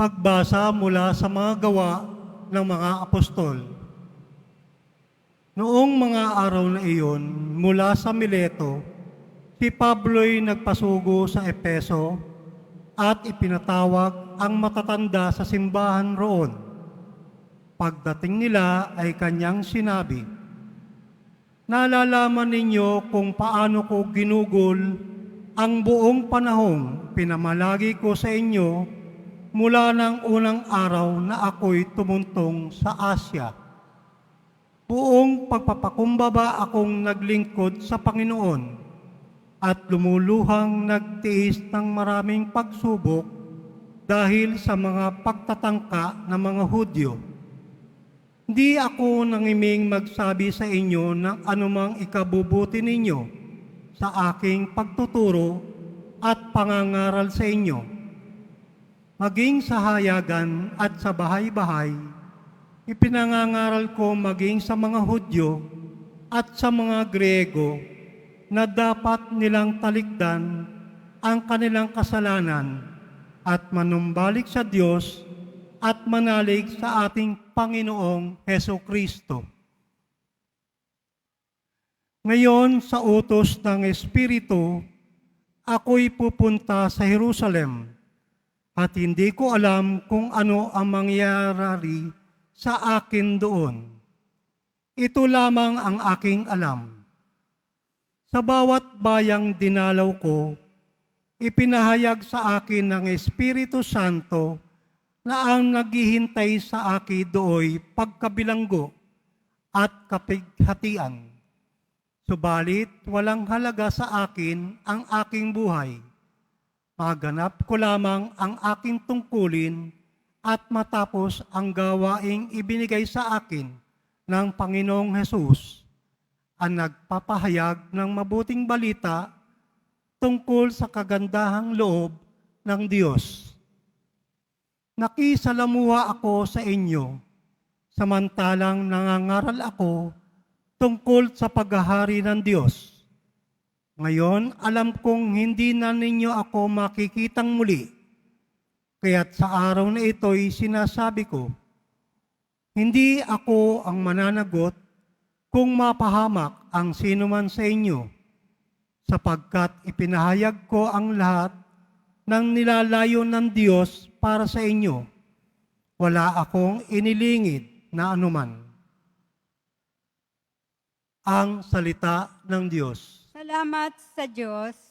Pagbasa mula sa mga gawa ng mga apostol. Noong mga araw na iyon, mula sa Mileto, si Pablo'y nagpasugo sa Epeso at ipinatawag ang matatanda sa simbahan roon. Pagdating nila ay kanyang sinabi, Nalalaman ninyo kung paano ko ginugol ang buong panahong pinamalagi ko sa inyo mula ng unang araw na ako'y tumuntong sa Asya. Buong pagpapakumbaba akong naglingkod sa Panginoon at lumuluhang nagtiis ng maraming pagsubok dahil sa mga pagtatangka ng mga Hudyo. Hindi ako nangiming magsabi sa inyo ng anumang ikabubuti ninyo sa aking pagtuturo at pangangaral sa inyo. Maging sa hayagan at sa bahay-bahay, ipinangangaral ko maging sa mga Hudyo at sa mga Grego na dapat nilang talikdan ang kanilang kasalanan at manumbalik sa Diyos at manalig sa ating Panginoong Heso Kristo. Ngayon, sa utos ng Espiritu, ako'y pupunta sa Jerusalem at hindi ko alam kung ano ang mangyayari sa akin doon. Ito lamang ang aking alam. Sa bawat bayang dinalaw ko, ipinahayag sa akin ng Espiritu Santo na ang naghihintay sa akin dooy pagkabilanggo at kapighatian. Subalit walang halaga sa akin ang aking buhay. Maganap ko lamang ang aking tungkulin at matapos ang gawaing ibinigay sa akin ng Panginoong Hesus ang nagpapahayag ng mabuting balita tungkol sa kagandahang loob ng Diyos. Nakisalamuha ako sa inyo, samantalang nangangaral ako tungkol sa paghahari ng Diyos. Ngayon, alam kong hindi na ninyo ako makikitang muli, kaya't sa araw na ito'y sinasabi ko, hindi ako ang mananagot kung mapahamak ang sinuman sa inyo, sapagkat ipinahayag ko ang lahat ng nilalayo ng Diyos para sa inyo. Wala akong inilingid na anuman. Ang salita ng Diyos. Salamat sa Diyos.